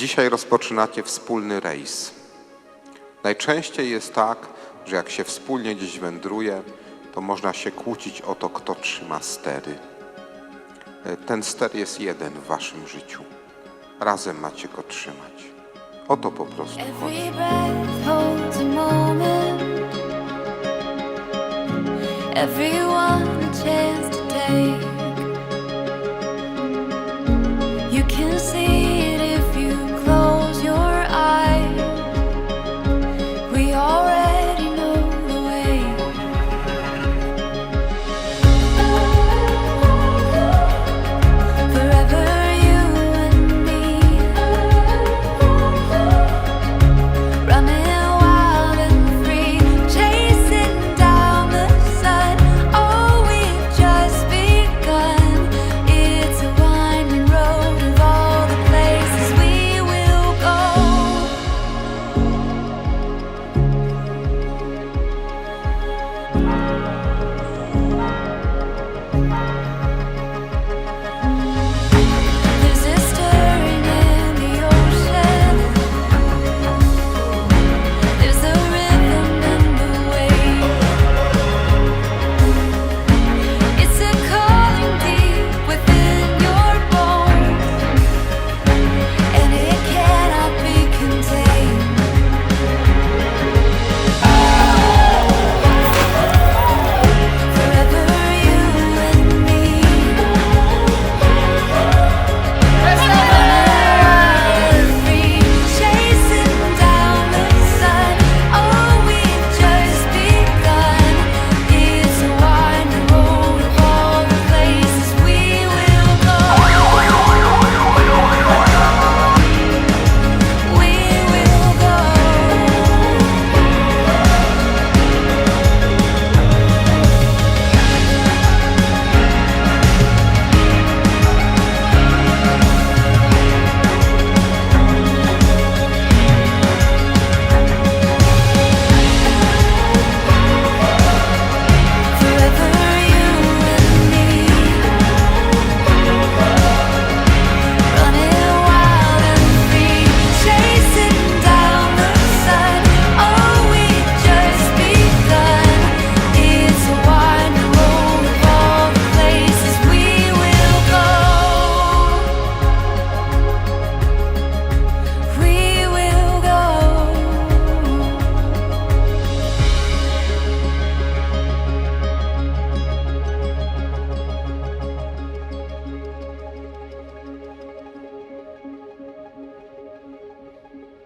Dzisiaj rozpoczynacie wspólny rejs. Najczęściej jest tak, że jak się wspólnie gdzieś wędruje, to można się kłócić o to, kto trzyma stery. E, ten ster jest jeden w waszym życiu. Razem macie go trzymać. O to po prostu chodzi. You can see. we all